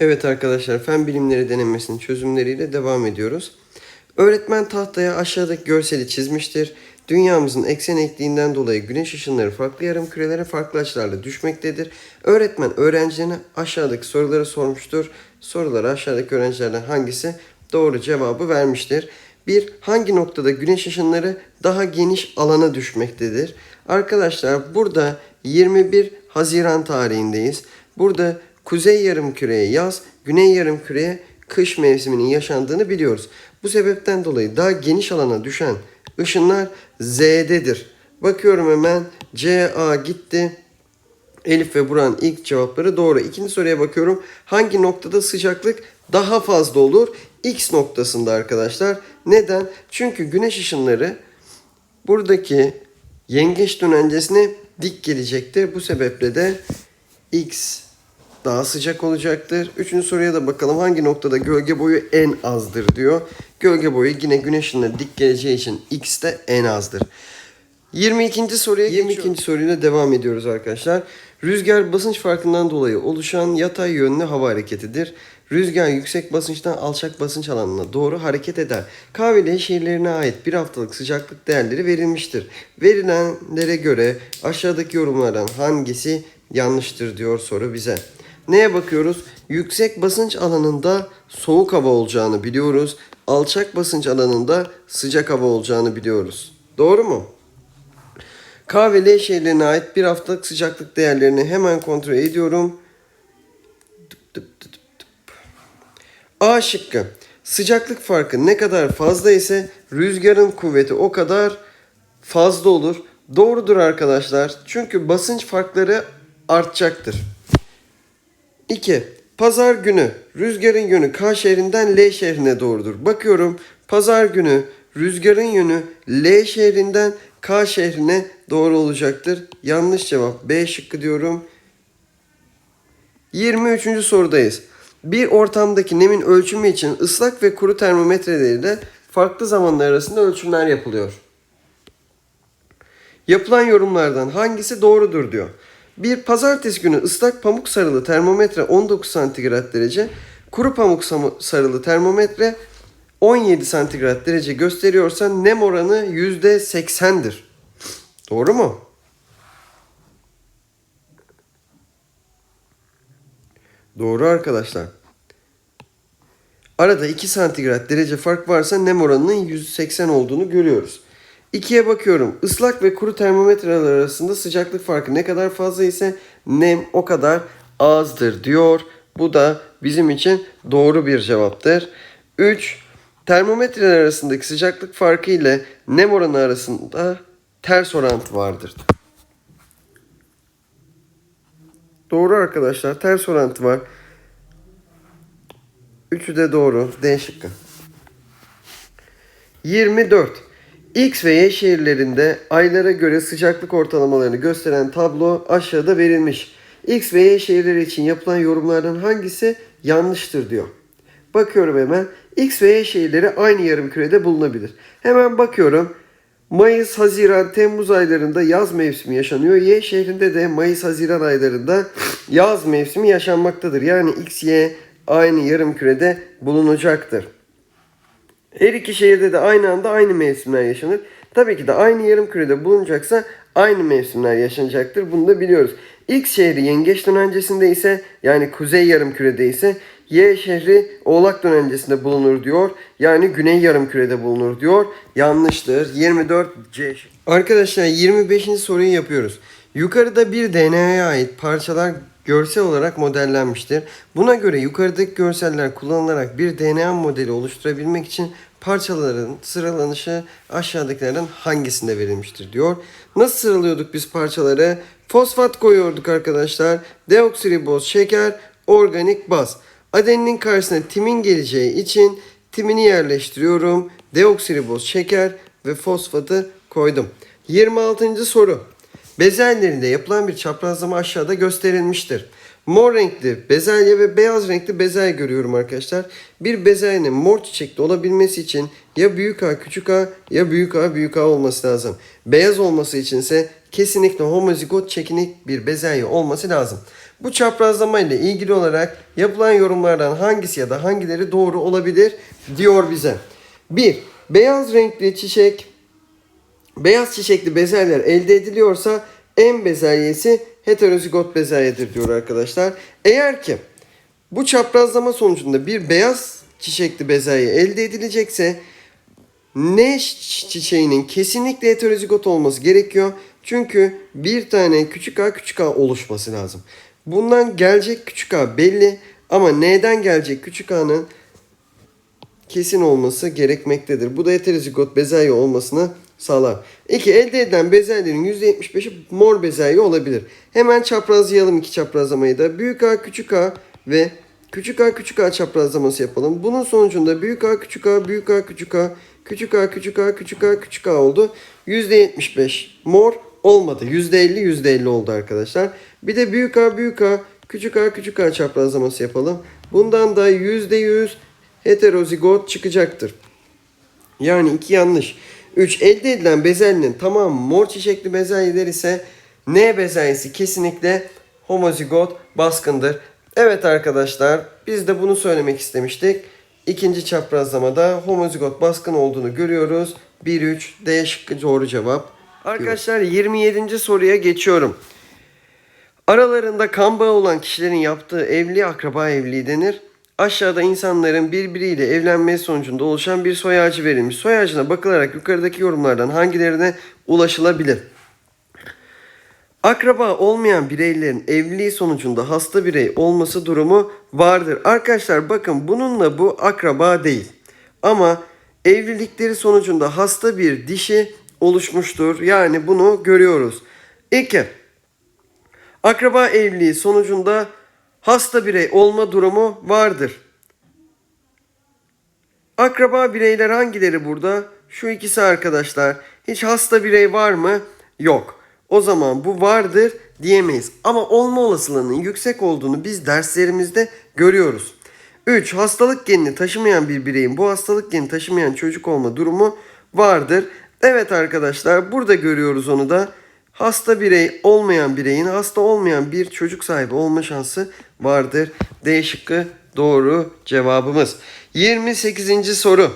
Evet arkadaşlar fen bilimleri denemesinin çözümleriyle devam ediyoruz. Öğretmen tahtaya aşağıdaki görseli çizmiştir. Dünyamızın eksen eğikliğinden dolayı güneş ışınları farklı yarım kürelere farklı açılarla düşmektedir. Öğretmen öğrencilerine aşağıdaki soruları sormuştur. Soruları aşağıdaki öğrencilerden hangisi doğru cevabı vermiştir. 1. Hangi noktada güneş ışınları daha geniş alana düşmektedir? Arkadaşlar burada 21 Haziran tarihindeyiz. Burada kuzey yarımküreye yaz, güney yarımküreye kış mevsiminin yaşandığını biliyoruz. Bu sebepten dolayı daha geniş alana düşen ışınlar Z'dedir. Bakıyorum hemen CA gitti. Elif ve Buran ilk cevapları doğru. İkinci soruya bakıyorum. Hangi noktada sıcaklık daha fazla olur? X noktasında arkadaşlar. Neden? Çünkü güneş ışınları buradaki yengeç dönencesine dik gelecektir. Bu sebeple de X daha sıcak olacaktır. Üçüncü soruya da bakalım. Hangi noktada gölge boyu en azdır diyor. Gölge boyu yine güneş ışınına dik geleceği için X de en azdır. 22. soruya 22. soruyla devam ediyoruz arkadaşlar. Rüzgar basınç farkından dolayı oluşan yatay yönlü hava hareketidir. Rüzgar yüksek basınçtan alçak basınç alanına doğru hareket eder. K ve L şehirlerine ait bir haftalık sıcaklık değerleri verilmiştir. Verilenlere göre aşağıdaki yorumlardan hangisi yanlıştır diyor soru bize. Neye bakıyoruz? Yüksek basınç alanında soğuk hava olacağını biliyoruz. Alçak basınç alanında sıcak hava olacağını biliyoruz. Doğru mu? K ve L şehirlerine ait bir haftalık sıcaklık değerlerini hemen kontrol ediyorum. A şıkkı. Sıcaklık farkı ne kadar fazla ise rüzgarın kuvveti o kadar fazla olur. Doğrudur arkadaşlar. Çünkü basınç farkları artacaktır. 2. Pazar günü rüzgarın yönü K şehrinden L şehrine doğrudur. Bakıyorum pazar günü rüzgarın yönü L şehrinden K şehrine doğru olacaktır. Yanlış cevap B şıkkı diyorum. 23. sorudayız. Bir ortamdaki nemin ölçümü için ıslak ve kuru termometreleriyle farklı zamanlar arasında ölçümler yapılıyor. Yapılan yorumlardan hangisi doğrudur diyor. Bir pazartesi günü ıslak pamuk sarılı termometre 19 santigrat derece, kuru pamuk sarılı termometre 17 santigrat derece gösteriyorsa nem oranı %80'dir. Doğru mu? Doğru arkadaşlar. Arada 2 santigrat derece fark varsa nem oranının 180 olduğunu görüyoruz. 2'ye bakıyorum. Islak ve kuru termometreler arasında sıcaklık farkı ne kadar fazla ise nem o kadar azdır diyor. Bu da bizim için doğru bir cevaptır. 3. Termometreler arasındaki sıcaklık farkı ile nem oranı arasında ters orantı vardır. Doğru arkadaşlar. Ters orantı var. Üçü de doğru. D şıkkı. 24. X ve Y şehirlerinde aylara göre sıcaklık ortalamalarını gösteren tablo aşağıda verilmiş. X ve Y şehirleri için yapılan yorumlardan hangisi yanlıştır diyor. Bakıyorum hemen. X ve Y şehirleri aynı yarım kürede bulunabilir. Hemen bakıyorum. Mayıs, Haziran, Temmuz aylarında yaz mevsimi yaşanıyor. Y şehrinde de Mayıs, Haziran aylarında yaz mevsimi yaşanmaktadır. Yani X, Y aynı yarım kürede bulunacaktır. Her iki şehirde de aynı anda aynı mevsimler yaşanır. Tabii ki de aynı yarım kürede bulunacaksa aynı mevsimler yaşanacaktır. Bunu da biliyoruz. X şehri yengeç dönencesinde ise yani kuzey yarım kürede ise Y şehri oğlak dönencesinde bulunur diyor. Yani güney yarım kürede bulunur diyor. Yanlıştır. 24 C. Arkadaşlar 25. soruyu yapıyoruz. Yukarıda bir DNA'ya ait parçalar görsel olarak modellenmiştir. Buna göre yukarıdaki görseller kullanılarak bir DNA modeli oluşturabilmek için parçaların sıralanışı aşağıdakilerden hangisinde verilmiştir diyor. Nasıl sıralıyorduk biz parçaları? Fosfat koyuyorduk arkadaşlar. Deoksiriboz şeker, organik baz. Adeninin karşısına timin geleceği için timini yerleştiriyorum. Deoksiriboz şeker ve fosfatı koydum. 26. soru. Bezelyelerinde yapılan bir çaprazlama aşağıda gösterilmiştir. Mor renkli bezelye ve beyaz renkli bezelye görüyorum arkadaşlar. Bir bezelyenin mor çiçekli olabilmesi için ya büyük A küçük A ya büyük A büyük A olması lazım. Beyaz olması için ise kesinlikle homozigot çekinik bir bezelye olması lazım. Bu çaprazlama ile ilgili olarak yapılan yorumlardan hangisi ya da hangileri doğru olabilir diyor bize. 1. Beyaz renkli çiçek beyaz çiçekli bezelyer elde ediliyorsa en bezelyesi heterozigot bezelyedir diyor arkadaşlar. Eğer ki bu çaprazlama sonucunda bir beyaz çiçekli bezelye elde edilecekse ne çi- çiçeğinin kesinlikle heterozigot olması gerekiyor. Çünkü bir tane küçük a küçük a oluşması lazım. Bundan gelecek küçük a belli ama neden gelecek küçük a'nın kesin olması gerekmektedir. Bu da heterozigot bezelye olmasını sağlar. 2. Elde edilen bezelyelerin %75'i mor bezelye olabilir. Hemen çaprazlayalım iki çaprazlamayı da. Büyük A, küçük A ve küçük A, küçük A çaprazlaması yapalım. Bunun sonucunda büyük A, küçük A, büyük A, küçük A, küçük A, küçük A, küçük A, küçük A oldu. %75 mor olmadı. %50, %50 oldu arkadaşlar. Bir de büyük A, büyük A, küçük A, küçük A çaprazlaması yapalım. Bundan da %100 heterozigot çıkacaktır. Yani iki yanlış. 3. Elde edilen bezelyenin tamam mor çiçekli bezelyeler ise N bezelyesi kesinlikle homozigot baskındır. Evet arkadaşlar biz de bunu söylemek istemiştik. İkinci çaprazlamada homozigot baskın olduğunu görüyoruz. 1-3 D şıkkı doğru cevap. Arkadaşlar 27. soruya geçiyorum. Aralarında kan bağı olan kişilerin yaptığı evli akraba evliliği denir. Aşağıda insanların birbiriyle evlenmesi sonucunda oluşan bir soy ağacı verilmiş. Soy ağacına bakılarak yukarıdaki yorumlardan hangilerine ulaşılabilir? Akraba olmayan bireylerin evliliği sonucunda hasta birey olması durumu vardır. Arkadaşlar bakın bununla bu akraba değil. Ama evlilikleri sonucunda hasta bir dişi oluşmuştur. Yani bunu görüyoruz. 2. Akraba evliliği sonucunda hasta birey olma durumu vardır. Akraba bireyler hangileri burada? Şu ikisi arkadaşlar. Hiç hasta birey var mı? Yok. O zaman bu vardır diyemeyiz. Ama olma olasılığının yüksek olduğunu biz derslerimizde görüyoruz. 3. Hastalık genini taşımayan bir bireyin bu hastalık genini taşımayan çocuk olma durumu vardır. Evet arkadaşlar burada görüyoruz onu da. Hasta birey olmayan bireyin hasta olmayan bir çocuk sahibi olma şansı vardır. D şıkkı doğru cevabımız. 28. soru.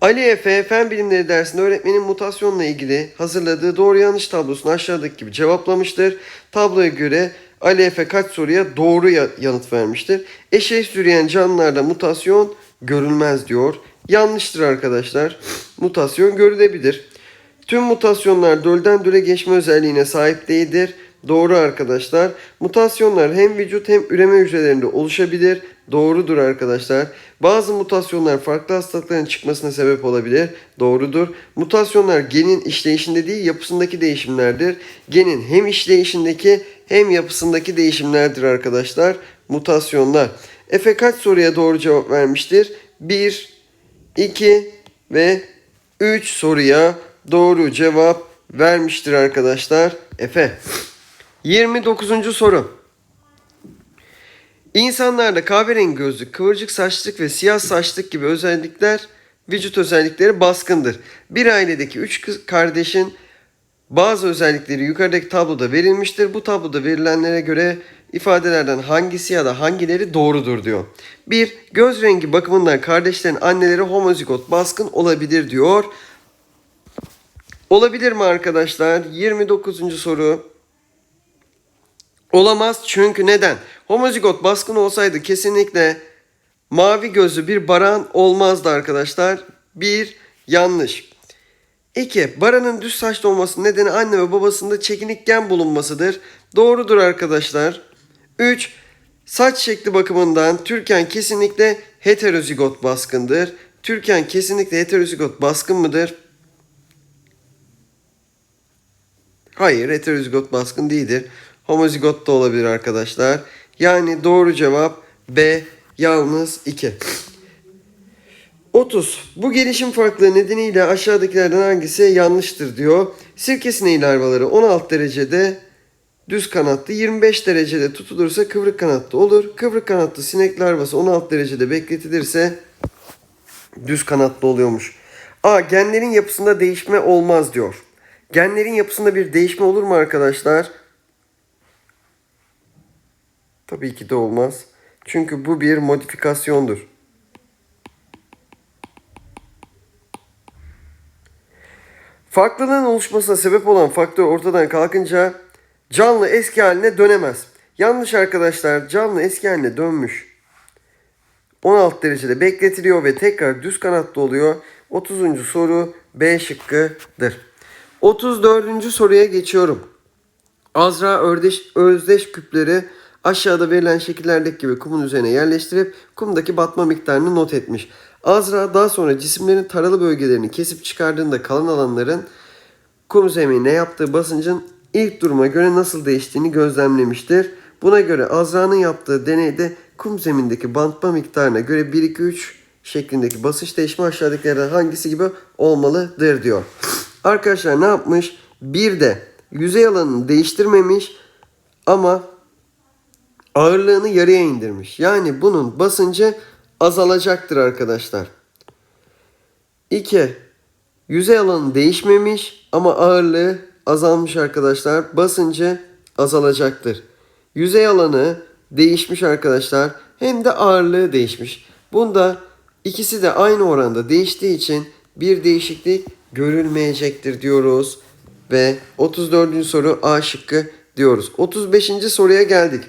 Ali Efe Fen Bilimleri dersinde öğretmenin mutasyonla ilgili hazırladığı doğru yanlış tablosunu aşağıdaki gibi cevaplamıştır. Tabloya göre Ali Efe kaç soruya doğru ya- yanıt vermiştir. Eşeği yürüyen canlılarda mutasyon görülmez diyor. Yanlıştır arkadaşlar. Mutasyon görülebilir. Tüm mutasyonlar dölden döle geçme özelliğine sahip değildir. Doğru arkadaşlar. Mutasyonlar hem vücut hem üreme hücrelerinde oluşabilir. Doğrudur arkadaşlar. Bazı mutasyonlar farklı hastalıkların çıkmasına sebep olabilir. Doğrudur. Mutasyonlar genin işleyişinde değil yapısındaki değişimlerdir. Genin hem işleyişindeki hem yapısındaki değişimlerdir arkadaşlar. Mutasyonlar. Efe kaç soruya doğru cevap vermiştir? 1, 2 ve 3 soruya doğru cevap vermiştir arkadaşlar. Efe. 29. soru. İnsanlarda kahverengi gözlük, kıvırcık saçlık ve siyah saçlık gibi özellikler vücut özellikleri baskındır. Bir ailedeki üç kız kardeşin bazı özellikleri yukarıdaki tabloda verilmiştir. Bu tabloda verilenlere göre ifadelerden hangisi ya da hangileri doğrudur diyor. 1. Göz rengi bakımından kardeşlerin anneleri homozigot baskın olabilir diyor. Olabilir mi arkadaşlar? 29. soru. Olamaz çünkü neden? Homozigot baskın olsaydı kesinlikle mavi gözlü bir baran olmazdı arkadaşlar. Bir yanlış. 2. Baranın düz saçlı olması nedeni anne ve babasında çekinik gen bulunmasıdır. Doğrudur arkadaşlar. 3. Saç şekli bakımından Türken kesinlikle heterozigot baskındır. Türken kesinlikle heterozigot baskın mıdır? Hayır, heterozigot baskın değildir. Homozigot da olabilir arkadaşlar. Yani doğru cevap B yalnız 2. 30. Bu gelişim farklılığı nedeniyle aşağıdakilerden hangisi yanlıştır diyor. Sirke sineği larvaları 16 derecede düz kanatlı 25 derecede tutulursa kıvrık kanatlı olur. Kıvrık kanatlı sinek larvası 16 derecede bekletilirse düz kanatlı oluyormuş. A. Genlerin yapısında değişme olmaz diyor. Genlerin yapısında bir değişme olur mu arkadaşlar? Tabii ki de olmaz. Çünkü bu bir modifikasyondur. Farklılığın oluşmasına sebep olan faktör ortadan kalkınca canlı eski haline dönemez. Yanlış arkadaşlar canlı eski haline dönmüş. 16 derecede bekletiliyor ve tekrar düz kanatlı oluyor. 30. soru B şıkkıdır. 34. soruya geçiyorum. Azra ördeş, özdeş küpleri aşağıda verilen şekillerdeki gibi kumun üzerine yerleştirip kumdaki batma miktarını not etmiş. Azra daha sonra cisimlerin taralı bölgelerini kesip çıkardığında kalan alanların kum zeminine yaptığı basıncın ilk duruma göre nasıl değiştiğini gözlemlemiştir. Buna göre Azra'nın yaptığı deneyde kum zemindeki bantma miktarına göre 1-2-3 şeklindeki basınç değişimi aşağıdakilerden hangisi gibi olmalıdır diyor. Arkadaşlar ne yapmış? Bir de yüzey alanını değiştirmemiş ama ağırlığını yarıya indirmiş. Yani bunun basıncı azalacaktır arkadaşlar. 2. Yüzey alanı değişmemiş ama ağırlığı azalmış arkadaşlar. Basıncı azalacaktır. Yüzey alanı değişmiş arkadaşlar. Hem de ağırlığı değişmiş. Bunda ikisi de aynı oranda değiştiği için bir değişiklik görülmeyecektir diyoruz. Ve 34. soru A şıkkı diyoruz. 35. soruya geldik.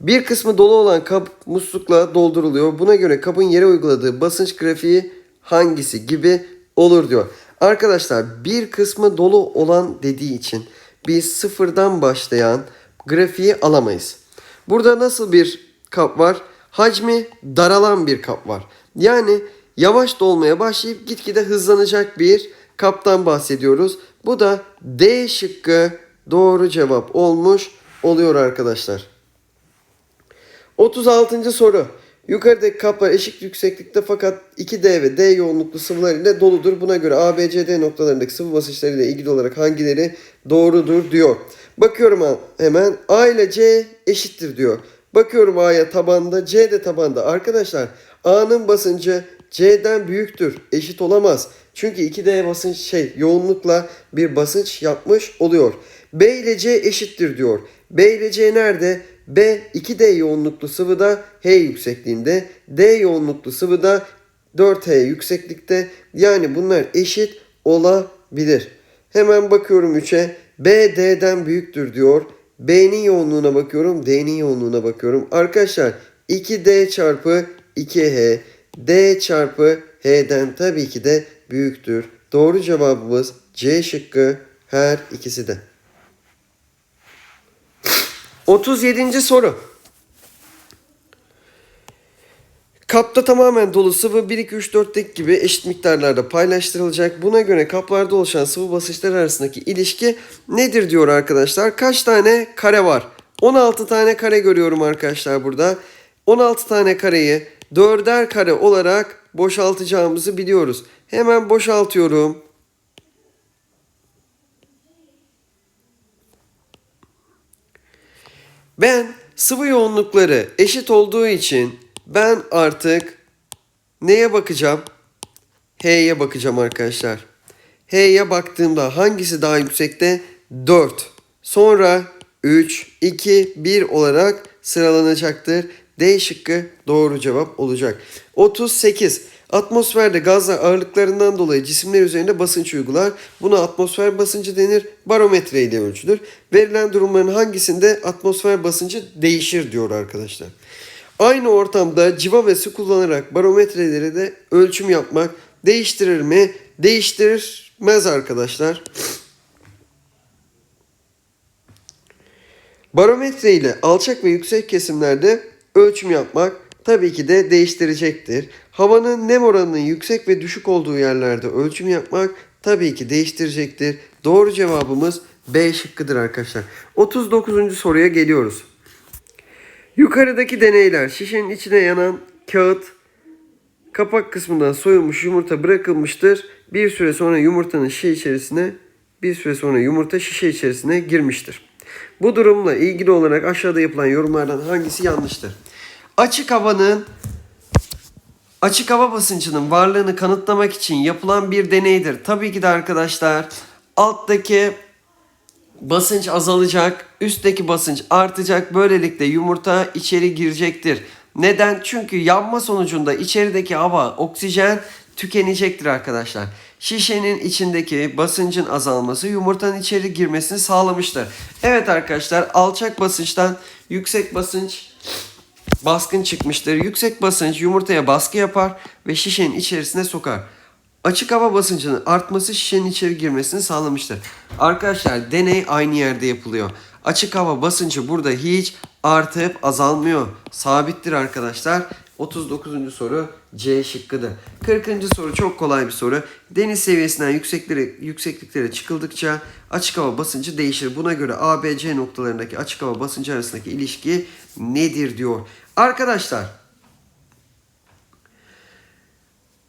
Bir kısmı dolu olan kap muslukla dolduruluyor. Buna göre kabın yere uyguladığı basınç grafiği hangisi gibi olur diyor. Arkadaşlar bir kısmı dolu olan dediği için biz sıfırdan başlayan grafiği alamayız. Burada nasıl bir kap var? Hacmi daralan bir kap var. Yani yavaş dolmaya başlayıp gitgide hızlanacak bir kaptan bahsediyoruz. Bu da D şıkkı doğru cevap olmuş oluyor arkadaşlar. 36. soru. Yukarıdaki kaplar eşit yükseklikte fakat 2D ve D yoğunluklu sıvılar ile doludur. Buna göre A, B, C, D noktalarındaki sıvı basınçları ile ilgili olarak hangileri doğrudur diyor. Bakıyorum hemen A ile C eşittir diyor. Bakıyorum A'ya tabanda, C de tabanda. Arkadaşlar A'nın basıncı C'den büyüktür. Eşit olamaz. Çünkü 2D basınç şey yoğunlukla bir basınç yapmış oluyor. B ile C eşittir diyor. B ile C nerede? B 2D yoğunluklu sıvıda H yüksekliğinde, D yoğunluklu sıvıda 4H yükseklikte. Yani bunlar eşit olabilir. Hemen bakıyorum 3'e. B D'den büyüktür diyor. B'nin yoğunluğuna bakıyorum, D'nin yoğunluğuna bakıyorum. Arkadaşlar 2D çarpı 2H, D çarpı H'den tabii ki de büyüktür. Doğru cevabımız C şıkkı her ikisi de. 37. soru. Kapta tamamen dolu sıvı 1, 2, 3, 4'teki gibi eşit miktarlarda paylaştırılacak. Buna göre kaplarda oluşan sıvı basınçlar arasındaki ilişki nedir diyor arkadaşlar. Kaç tane kare var? 16 tane kare görüyorum arkadaşlar burada. 16 tane kareyi dörder kare olarak boşaltacağımızı biliyoruz. Hemen boşaltıyorum. Ben sıvı yoğunlukları eşit olduğu için ben artık neye bakacağım? H'ye bakacağım arkadaşlar. H'ye baktığımda hangisi daha yüksekte? 4. Sonra 3, 2, 1 olarak sıralanacaktır. D şıkkı doğru cevap olacak. 38. Atmosferde gazlar ağırlıklarından dolayı cisimler üzerinde basınç uygular. Buna atmosfer basıncı denir. Barometre ile ölçülür. Verilen durumların hangisinde atmosfer basıncı değişir diyor arkadaşlar. Aynı ortamda civa ve su kullanarak barometreleri de ölçüm yapmak değiştirir mi? Değiştirmez arkadaşlar. Barometre ile alçak ve yüksek kesimlerde ölçüm yapmak tabii ki de değiştirecektir. Havanın nem oranının yüksek ve düşük olduğu yerlerde ölçüm yapmak tabii ki değiştirecektir. Doğru cevabımız B şıkkıdır arkadaşlar. 39. soruya geliyoruz. Yukarıdaki deneyler şişenin içine yanan kağıt kapak kısmından soyulmuş yumurta bırakılmıştır. Bir süre sonra yumurtanın şişe içerisine bir süre sonra yumurta şişe içerisine girmiştir. Bu durumla ilgili olarak aşağıda yapılan yorumlardan hangisi yanlıştır? Açık havanın açık hava basıncının varlığını kanıtlamak için yapılan bir deneydir. Tabii ki de arkadaşlar alttaki basınç azalacak, üstteki basınç artacak. Böylelikle yumurta içeri girecektir. Neden? Çünkü yanma sonucunda içerideki hava, oksijen tükenecektir arkadaşlar. Şişenin içindeki basıncın azalması yumurtanın içeri girmesini sağlamıştır. Evet arkadaşlar alçak basınçtan yüksek basınç baskın çıkmıştır. Yüksek basınç yumurtaya baskı yapar ve şişenin içerisine sokar. Açık hava basıncının artması şişenin içeri girmesini sağlamıştır. Arkadaşlar deney aynı yerde yapılıyor. Açık hava basıncı burada hiç artıp azalmıyor. Sabittir arkadaşlar. 39. soru C şıkkıdır. 40. soru çok kolay bir soru. Deniz seviyesinden yükseklere, yüksekliklere çıkıldıkça açık hava basıncı değişir. Buna göre A, B, C noktalarındaki açık hava basıncı arasındaki ilişki nedir diyor. Arkadaşlar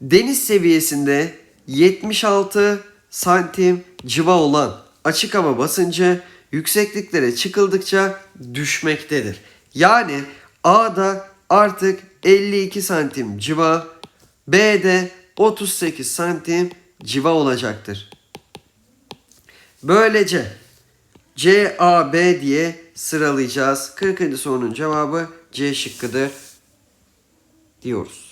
deniz seviyesinde 76 santim civa olan açık hava basıncı yüksekliklere çıkıldıkça düşmektedir. Yani A'da artık 52 santim civa, B'de 38 santim civa olacaktır. Böylece C, A, B diye sıralayacağız. 40. sorunun cevabı C şıkkıdır diyoruz.